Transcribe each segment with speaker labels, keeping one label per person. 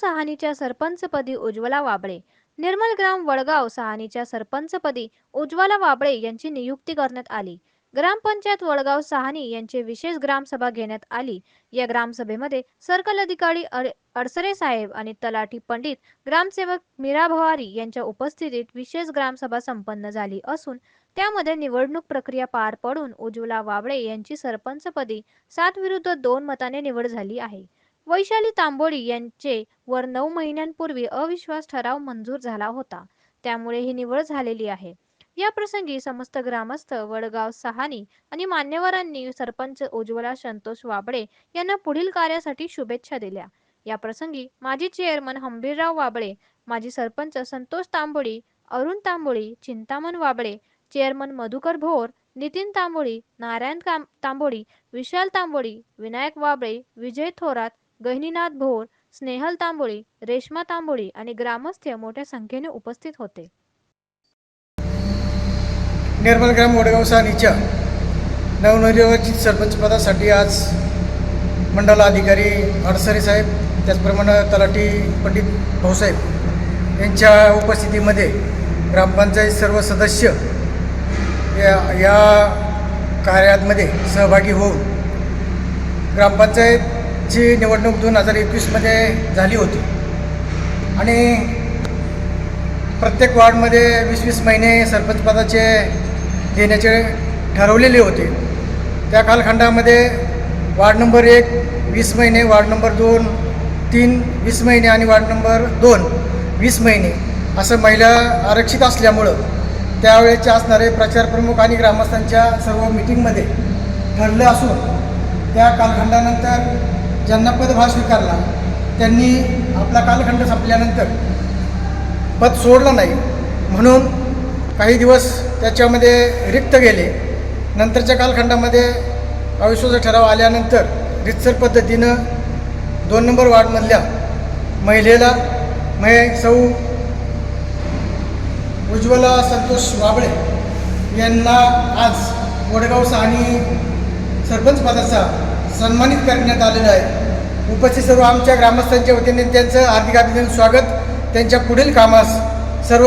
Speaker 1: सहानीच्या सरपंचपदी उज्ज्वला वाबळे. निर्मल ग्राम वडगाव सहानीच्या सरपंचपदी उज्ज्वला वाबळे यांची नियुक्ती करण्यात आली. ग्रामपंचायत वडगाव सहानी यांची विशेष ग्रामसभा घेण्यात आली. या ग्रामसभेमध्ये सर्कल अधिकारी अडसरे साहेब आणि तलाठी पंडित ग्रामसेवक मीरा भवारी यांच्या उपस्थितीत विशेष ग्रामसभा संपन्न झाली असून त्यामध्ये निवडणूक प्रक्रिया पार पडून उज्ज्वला वाबळे यांची सरपंचपदी सात विरुद्ध दोन मताने निवड झाली आहे. वैशाली तांबोळी यांचे वर नऊ महिन्यांपूर्वी अविश्वास ठराव मंजूर झाला होता. त्यामुळे ही निवड झालेली आहे. या प्रसंगी समस्त ग्रामस्थ वडगाव सहानी आणि मान्यवरांनी सरपंच उज्ज्वला संतोष वाबळे यांना पुढील कार्यासाठी शुभेच्छा दिल्या. या प्रसंगी माजी चेअरमन हंबीरराव वाबळे माजी सरपंच संतोष तांबोळी अरुण तांबोळी चिंतामण वाबळे चेअरमन मधुकर भोर नितीन तांबोळी नारायण तांबोळी विशाल तांबोळी विनायक वाबळे विजय थोरात गहिनीनाथ भोर स्नेहल तांबोळी रेश्मा तांबोळी आणि ग्रामस्थ मोठ्या संख्येने उपस्थित होते.
Speaker 2: निर्मल ग्राम वडगाव सानीच्या नवनिर्वाचित सरपंचपदासाठी आज मंडल अधिकारी अडसरे साहेब त्याचप्रमाणे तलाठी पंडित भाऊसाहेब यांच्या उपस्थितीमध्ये ग्रामपंचायत सर्व सदस्य या या कार्यामध्ये सहभागी होऊन ग्रामपंचायत ची निवडणूक दोन हजार एकवीसमध्ये झाली होती. आणि प्रत्येक वार्डमध्ये वीस वीस महिने सरपंचपदाचे देण्याचे ठरवलेले होते. त्या कालखंडामध्ये वार्ड नंबर एक वीस महिने वार्ड नंबर दोन तीन वीस महिने आणि वार्ड नंबर दोन वीस महिने असं महिला आरक्षित असल्यामुळं त्यावेळेचे असणारे प्रचार प्रमुख आणि ग्रामस्थांच्या सर्व मिटिंगमध्ये ठरलं असून त्या कालखंडानंतर ज्यांना पदभार स्वीकारला त्यांनी आपला कालखंड संपल्यानंतर पद सोडलं नाही. म्हणून काही दिवस त्याच्यामध्ये रिक्त गेले. नंतरच्या कालखंडामध्ये अविश्वास ठराव आल्यानंतर रितसर पद्धतीनं दोन नंबर वार्डमधल्या महिलेला मय सौ उज्ज्वला संतोष वाबळे यांना आज वडगाव आणि सरपंच पदाचा सन्मानित करण्यात आलेला आहे. उपस्थित सर्व आमच्या ग्रामस्थांच्या वतीने त्यांचं हार्दिक अभिनंदन स्वागत. त्यांच्या पुढील कामास सर्व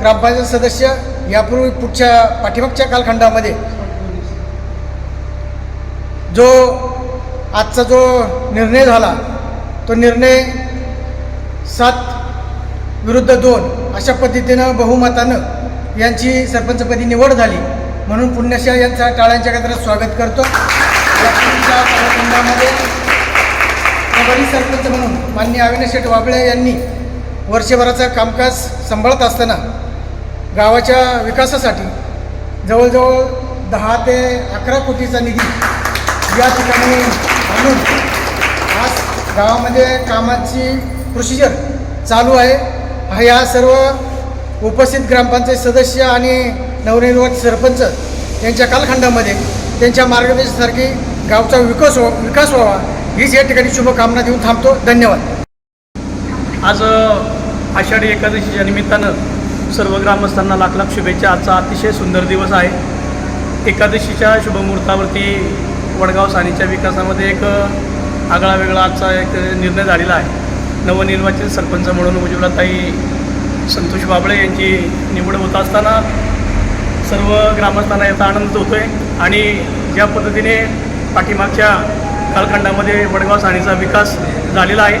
Speaker 2: ग्रामपंचायत सदस्य यापूर्वी पुढच्या पाठीमागच्या कालखंडामध्ये जो आजचा जो निर्णय झाला तो निर्णय सात विरुद्ध दोन अशा पद्धतीनं बहुमतानं यांची सरपंचपदी निवड झाली. म्हणून पुण्याशा यांचा टाळ्यांच्या गजरात स्वागत करतो. यापूर्वीच्या कालखंडामध्ये प्रभारी सरपंच म्हणून माननीय अविनाश शेठ वाबळे यांनी वर्षभराचं कामकाज सांभाळत असताना गावाच्या विकासासाठी जवळजवळ दहा ते अकरा कोटीचा निधी या ठिकाणी आणून आज गावामध्ये कामाची प्रोसिजर चालू आहे. हा या सर्व उपस्थित ग्रामपंचायत सदस्य आणि नवनिर्वाचित सरपंच यांच्या कालखंडामध्ये त्यांच्या मार्गदर्शनासारखी गावचा विकास व्हा विकास व्हावा. हीच या ठिकाणी शुभकामना देऊन थांबतो. धन्यवाद.
Speaker 3: आज आषाढी एकादशीच्या निमित्तानं सर्व ग्रामस्थांना लाख लाख शुभेच्छा. आजचा अतिशय सुंदर दिवस आहे. एकादशीच्या शुभमुहूर्तावरती वडगाव सानीच्या विकासामध्ये एक आगळा वेगळा आजचा एक निर्णय झालेला आहे. नवनिर्वाचित सरपंच म्हणून उज्ज्वलाताई संतोष बाबळे यांची निवड होत असताना सर्व ग्रामस्थांना याचा आनंद होतो आहे आणि ज्या पद्धतीने पाठीमागच्या कालखंडामध्ये वडगाव साणीचा विकास झालेला आहे.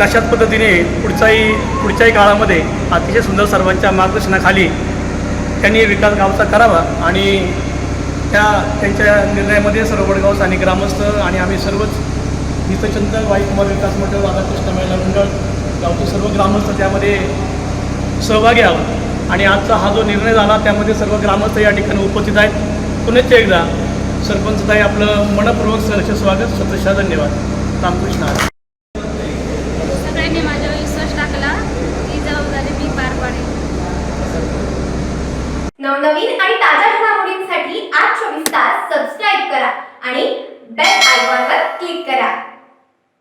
Speaker 3: तशाच पद्धतीने पुढचाही पुढच्याही काळामध्ये अतिशय सुंदर सर्वांच्या मार्गदर्शनाखाली त्यांनी विकास गावचा करावा आणि त्या त्यांच्या निर्णयामध्ये सर्व वडगाव स्थानिक ग्रामस्थ आणि आम्ही सर्वच हितचंद वाईकुमार विकास मंडळ राधाकृष्ण महिला मंडळ गावचे सर्व ग्रामस्थ त्यामध्ये सहभागी आहोत. आणि आजचा हा जो निर्णय झाला त्यामध्ये सर्व ग्रामस्थ या ठिकाणी उपस्थित आहेत. पुनश्च एकदा सरपंचताई आपलं मनपूर्वक सहर्ष स्वागत स्वतःच्या धन्यवाद. रामकृष्ण.
Speaker 4: सगळ्यांनी माझ्यावर विश्वास टाकला ही जबाबदारी मी पार पाडेन.
Speaker 5: नवनवीन आणि ताज्या घडामोडींसाठी आज चोवीस तास सबस्क्राईब करा आणि बेल आयकॉनवर क्लिक करा.